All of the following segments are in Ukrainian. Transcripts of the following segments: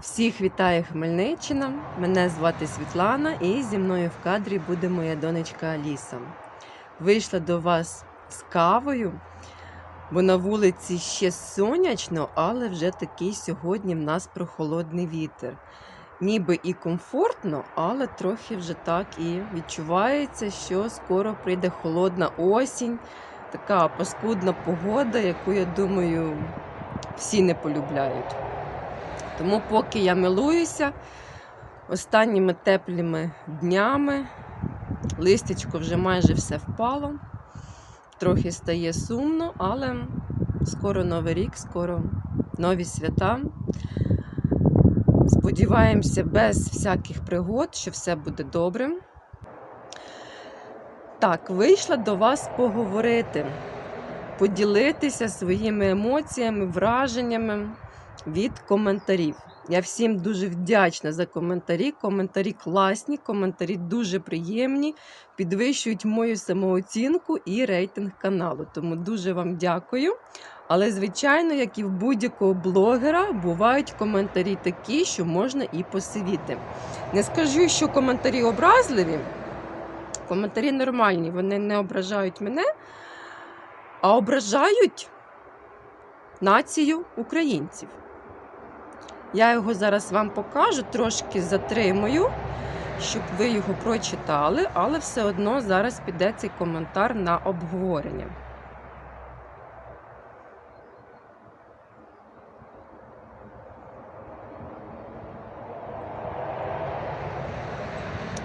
Всіх вітає Хмельниччина. Мене звати Світлана, і зі мною в кадрі буде моя донечка Аліса. Вийшла до вас з кавою, бо на вулиці ще сонячно, але вже такий сьогодні в нас прохолодний вітер. Ніби і комфортно, але трохи вже так і відчувається, що скоро прийде холодна осінь, така паскудна погода, яку, я думаю, всі не полюбляють. Тому поки я милуюся останніми теплими днями, листячко вже майже все впало, трохи стає сумно, але скоро новий рік, скоро нові свята. Сподіваємося, без всяких пригод, що все буде добре. Так, вийшла до вас поговорити, поділитися своїми емоціями, враженнями від коментарів. Я всім дуже вдячна за коментарі. Коментарі класні, коментарі дуже приємні, підвищують мою самооцінку і рейтинг каналу. Тому дуже вам дякую. Але, звичайно, як і в будь-якого блогера, бувають коментарі такі, що можна і посивіти. Не скажу, що коментарі образливі. Коментарі нормальні, вони не ображають мене, а ображають націю українців. Я його зараз вам покажу, трошки затримую, щоб ви його прочитали, але все одно зараз піде цей коментар на обговорення.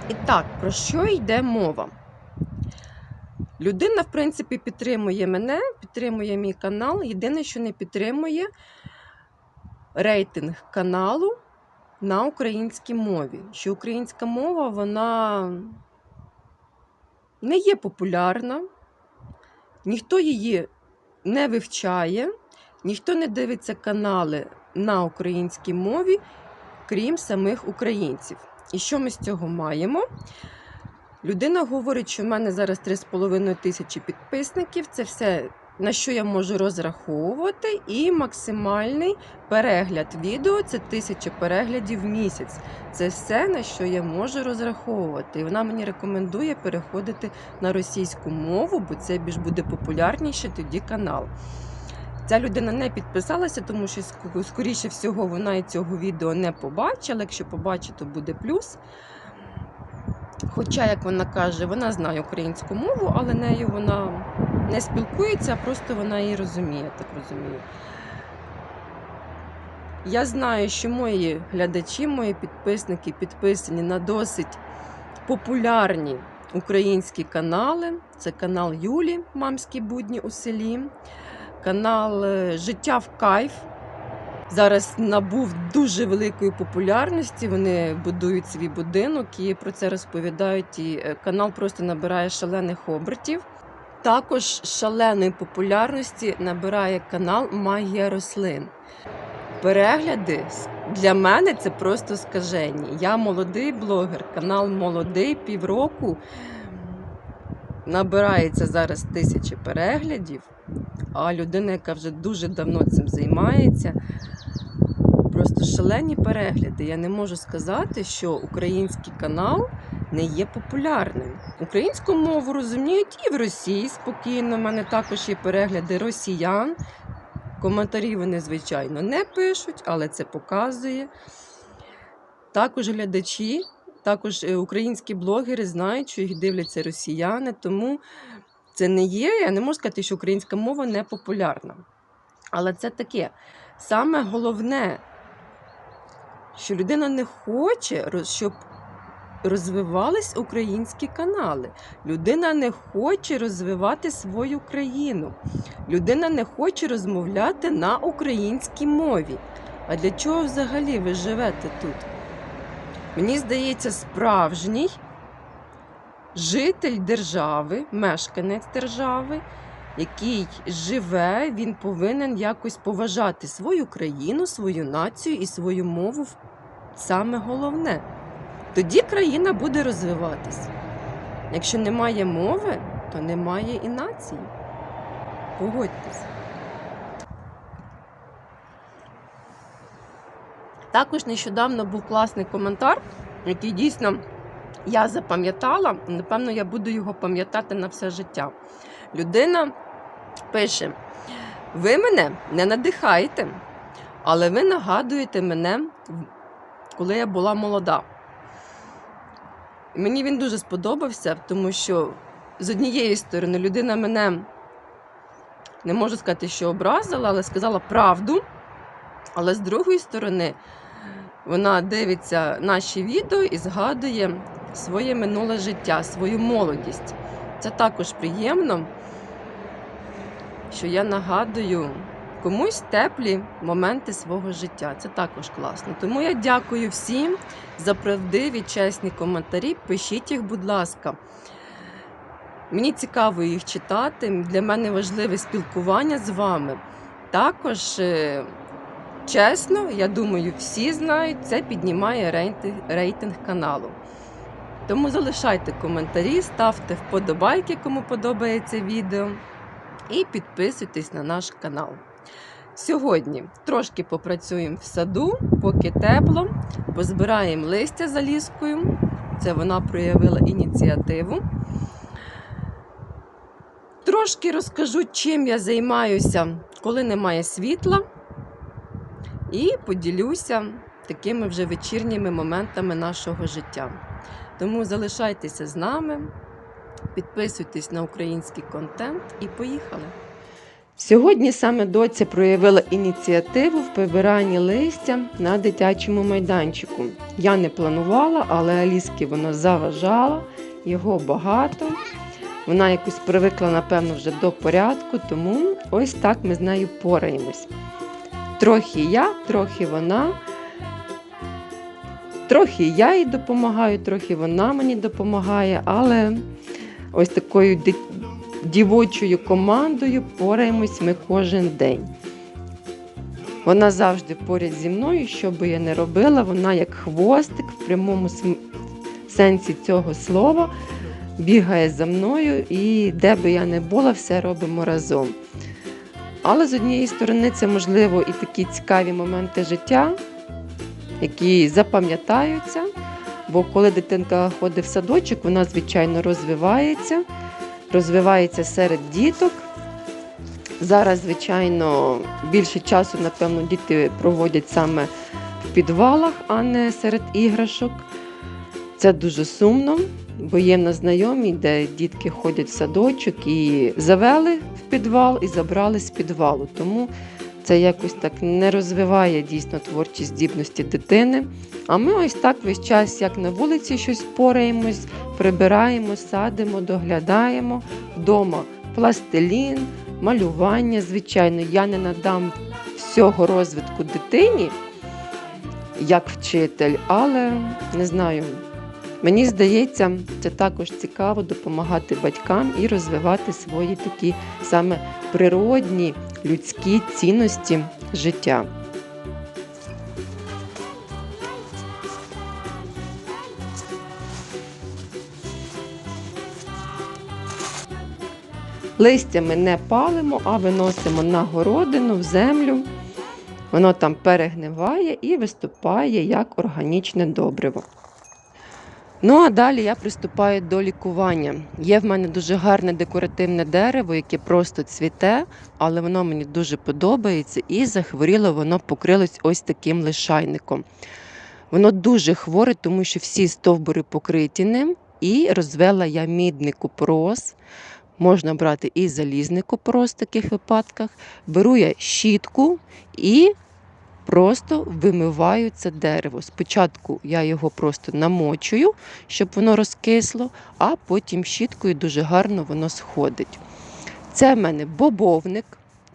І так, про що йде мова? Людина, в принципі, підтримує мене, підтримує мій канал. Єдине, що не підтримує рейтинг каналу на українській мові. Що українська мова вона не є популярна, ніхто її не вивчає, ніхто не дивиться канали на українській мові, крім самих українців. І що ми з цього маємо? Людина говорить, що в мене зараз 3,5 тисячі підписників. Це все, на що я можу розраховувати, і максимальний перегляд відео це тисяча переглядів в місяць. Це все, на що я можу розраховувати. І вона мені рекомендує переходити на російську мову, бо це більш буде популярніше тоді канал. Ця людина не підписалася, тому що, скоріше всього, вона і цього відео не побачила. Якщо побачить, то буде плюс. Хоча, як вона каже, вона знає українську мову, але нею вона не спілкується, просто вона її розуміє, так розумію. Я знаю, що мої глядачі, мої підписники підписані на досить популярні українські канали. Це канал Юлі, Мамські будні у селі, канал е, Життя в кайф. Зараз набув дуже великої популярності. Вони будують свій будинок і про це розповідають. І е, канал просто набирає шалених обертів. Також шаленої популярності набирає канал Магія рослин. Перегляди для мене це просто скажені. Я молодий блогер, канал молодий, півроку. Набирається зараз тисячі переглядів, а людина, яка вже дуже давно цим займається, просто шалені перегляди. Я не можу сказати, що український канал не є популярним. Українську мову розуміють і в Росії спокійно. У мене також є перегляди росіян. Коментарі вони, звичайно, не пишуть, але це показує. Також глядачі, також е, українські блогери знають, що їх дивляться росіяни, тому це не є. Я не можу сказати, що українська мова не популярна. Але це таке. Саме головне, що людина не хоче, щоб розвивались українські канали. Людина не хоче розвивати свою країну. Людина не хоче розмовляти на українській мові. А для чого взагалі ви живете тут? Мені здається, справжній житель держави, мешканець держави, який живе, він повинен якось поважати свою країну, свою націю і свою мову. Саме головне. Тоді країна буде розвиватись. Якщо немає мови, то немає і нації. Погодьтесь. Також нещодавно був класний коментар, який дійсно я запам'ятала. Напевно, я буду його пам'ятати на все життя. Людина пише: ви мене не надихаєте, але ви нагадуєте мене, коли я була молода. Мені він дуже сподобався, тому що з однієї сторони людина мене не можу сказати, що образила, але сказала правду. Але з другої сторони, вона дивиться наші відео і згадує своє минуле життя, свою молодість. Це також приємно, що я нагадую комусь теплі моменти свого життя. Це також класно. Тому я дякую всім за правдиві, чесні коментарі. Пишіть їх, будь ласка. Мені цікаво їх читати. Для мене важливе спілкування з вами. Також, е, чесно, я думаю, всі знають, це піднімає рейтинг, рейтинг каналу. Тому залишайте коментарі, ставте вподобайки, кому подобається відео, і підписуйтесь на наш канал. Сьогодні трошки попрацюємо в саду, поки тепло, позбираємо листя за ліскою. Це вона проявила ініціативу. Трошки розкажу, чим я займаюся, коли немає світла, і поділюся такими вже вечірніми моментами нашого життя. Тому залишайтеся з нами, підписуйтесь на український контент і поїхали! Сьогодні саме доця проявила ініціативу в прибиранні листя на дитячому майданчику. Я не планувала, але Аліскі воно заважало, його багато. Вона якось привикла, напевно, вже до порядку, тому ось так ми з нею пораємось. Трохи я, трохи вона. Трохи я їй допомагаю, трохи вона мені допомагає, але ось такою дівочою командою пораємось ми кожен день. Вона завжди поряд зі мною, що би я не робила, вона як хвостик в прямому сенсі цього слова бігає за мною і де би я не була, все робимо разом. Але з однієї сторони, це можливо і такі цікаві моменти життя, які запам'ятаються. Бо коли дитинка ходить в садочок, вона, звичайно, розвивається, розвивається серед діток. Зараз, звичайно, більше часу, напевно, діти проводять саме в підвалах, а не серед іграшок. Це дуже сумно, бо є на знайомі, де дітки ходять в садочок і завели в підвал і забрали з підвалу. Тому це якось так не розвиває дійсно творчі здібності дитини. А ми ось так весь час, як на вулиці, щось пораємось, прибираємо, садимо, доглядаємо вдома пластилін, малювання. Звичайно, я не надам всього розвитку дитині як вчитель, але не знаю. Мені здається, це також цікаво допомагати батькам і розвивати свої такі саме природні людські цінності життя. Листя ми не палимо, а виносимо на городину в землю. Воно там перегниває і виступає як органічне добриво. Ну, а далі я приступаю до лікування. Є в мене дуже гарне декоративне дерево, яке просто цвіте, але воно мені дуже подобається і захворіло, воно покрилось ось таким лишайником. Воно дуже хворе, тому що всі стовбури покриті ним, і розвела я мідний купрос. Можна брати і залізний купрос в таких випадках. Беру я щітку і просто вимиваю це дерево. Спочатку я його просто намочую, щоб воно розкисло, а потім щіткою дуже гарно воно сходить. Це в мене бобовник.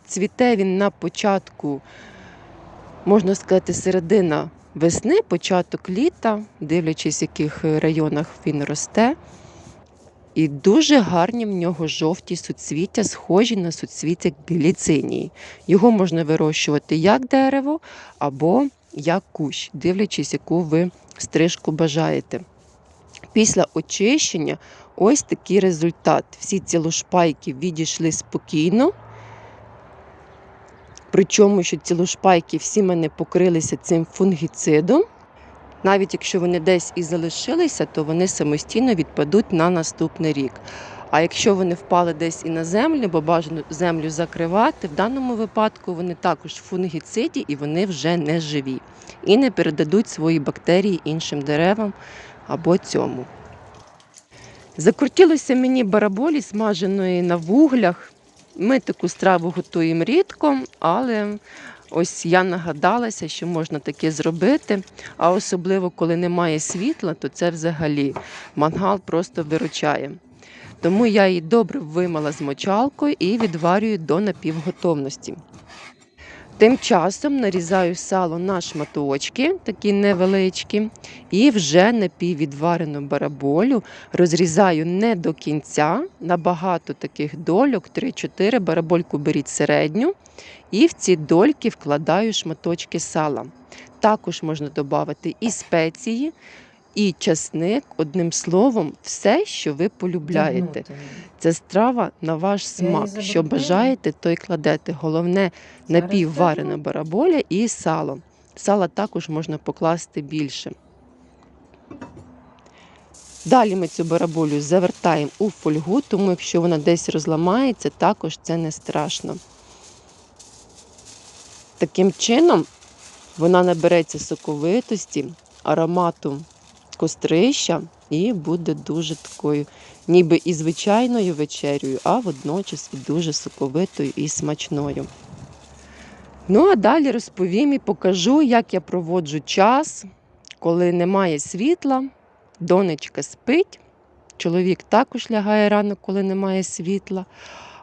Цвіте він на початку, можна сказати, середина весни, початок літа, дивлячись, в яких районах він росте. І дуже гарні в нього жовті суцвіття, схожі на суцвіття біліцинії. Його можна вирощувати як дерево або як кущ, дивлячись, яку ви стрижку бажаєте. Після очищення ось такий результат. Всі ці лушпайки відійшли спокійно. Причому, що ці лушпайки всі мене покрилися цим фунгіцидом. Навіть якщо вони десь і залишилися, то вони самостійно відпадуть на наступний рік. А якщо вони впали десь і на землю, бо бажано землю закривати, в даному випадку вони також в фунгіциді і вони вже не живі і не передадуть свої бактерії іншим деревам або цьому. Закрутілося мені бараболі смаженої на вуглях. Ми таку страву готуємо рідко, але ось я нагадалася, що можна таке зробити. А особливо, коли немає світла, то це взагалі мангал просто виручає. Тому я її добре вимила з мочалкою і відварюю до напівготовності. Тим часом нарізаю сало на шматочки, такі невеличкі, і вже напіввідварену бараболю розрізаю не до кінця, на багато таких дольок, 3-4, барабольку беріть середню, і в ці дольки вкладаю шматочки сала. Також можна додати і спеції, і часник, одним словом, все, що ви полюбляєте. Це страва на ваш смак. Що бажаєте, то й кладете. Головне напівварена бараболя і сало. Сала також можна покласти більше. Далі ми цю бараболю завертаємо у фольгу, тому якщо вона десь розламається, також це не страшно. Таким чином вона набереться соковитості, аромату кострища і буде дуже такою, ніби і звичайною вечерею, а водночас і дуже соковитою і смачною. Ну, а далі розповім і покажу, як я проводжу час, коли немає світла, донечка спить, чоловік також лягає рано, коли немає світла,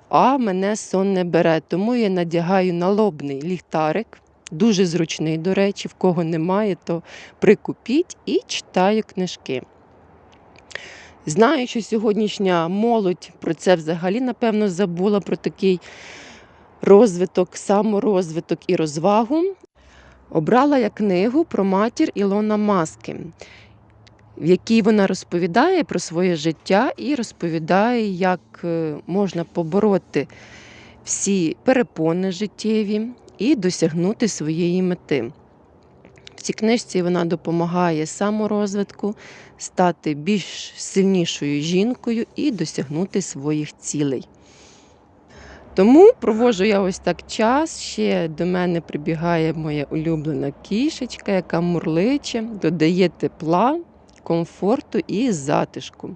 а мене сон не бере. Тому я надягаю налобний ліхтарик, дуже зручний, до речі, в кого немає, то прикупіть і читаю книжки. Знаю, що сьогоднішня молодь про це взагалі, напевно, забула про такий розвиток, саморозвиток і розвагу. Обрала я книгу про матір Ілона Маски, в якій вона розповідає про своє життя і розповідає, як е, можна побороти всі перепони життєві і досягнути своєї мети. В цій книжці вона допомагає саморозвитку, стати більш сильнішою жінкою і досягнути своїх цілей. Тому проводжу я ось так час. Ще до мене прибігає моя улюблена кішечка, яка мурличе, додає тепла, комфорту і затишку.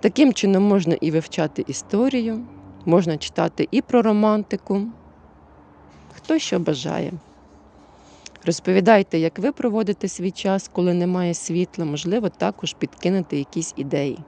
Таким чином можна і вивчати історію, можна читати і про романтику. Хто що бажає. Розповідайте, як ви проводите свій час, коли немає світла, можливо, також підкинути якісь ідеї.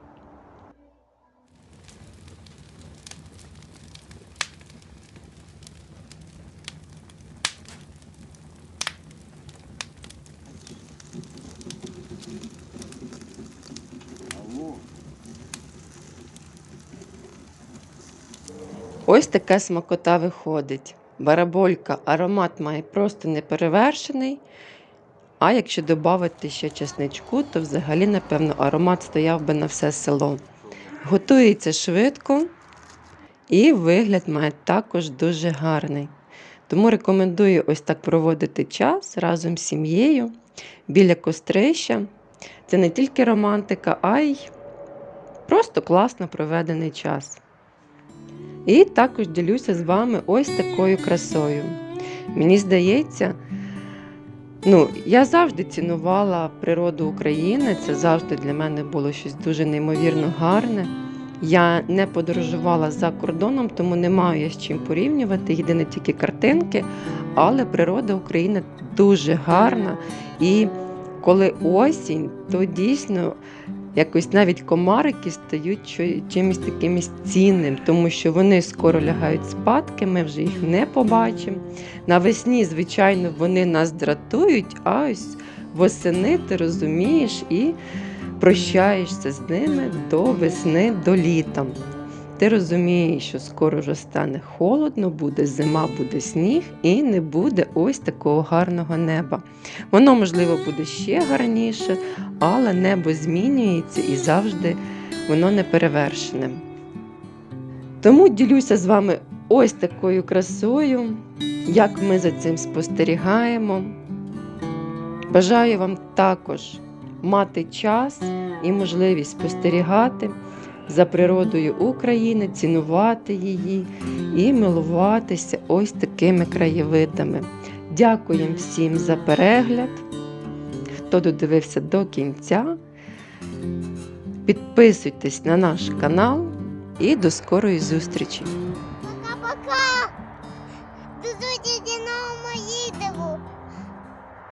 Ось така смакота виходить. Бараболька, аромат має просто неперевершений. А якщо додати ще чесничку, то взагалі, напевно, аромат стояв би на все село. Готується швидко і вигляд має також дуже гарний. Тому рекомендую ось так проводити час разом з сім'єю біля кострища. Це не тільки романтика, а й просто класно проведений час. І також ділюся з вами ось такою красою. Мені здається, ну, я завжди цінувала природу України, це завжди для мене було щось дуже неймовірно гарне. Я не подорожувала за кордоном, тому не маю я з чим порівнювати. Єдине тільки картинки, але природа України дуже гарна. І коли осінь, то дійсно якось навіть комарики стають чимось таким цінним, тому що вони скоро лягають спадки, ми вже їх не побачимо. Навесні, звичайно, вони нас дратують, а ось восени ти розумієш і прощаєшся з ними до весни, до літа. Ти розумієш, що скоро вже стане холодно, буде зима, буде сніг, і не буде ось такого гарного неба. Воно, можливо, буде ще гарніше, але небо змінюється і завжди воно не перевершене. Тому ділюся з вами ось такою красою, як ми за цим спостерігаємо. Бажаю вам також мати час і можливість спостерігати за природою України, цінувати її і милуватися ось такими краєвидами. Дякуємо всім за перегляд, хто додивився до кінця. Підписуйтесь на наш канал і до скорої зустрічі! Пока-пока! До зустрічі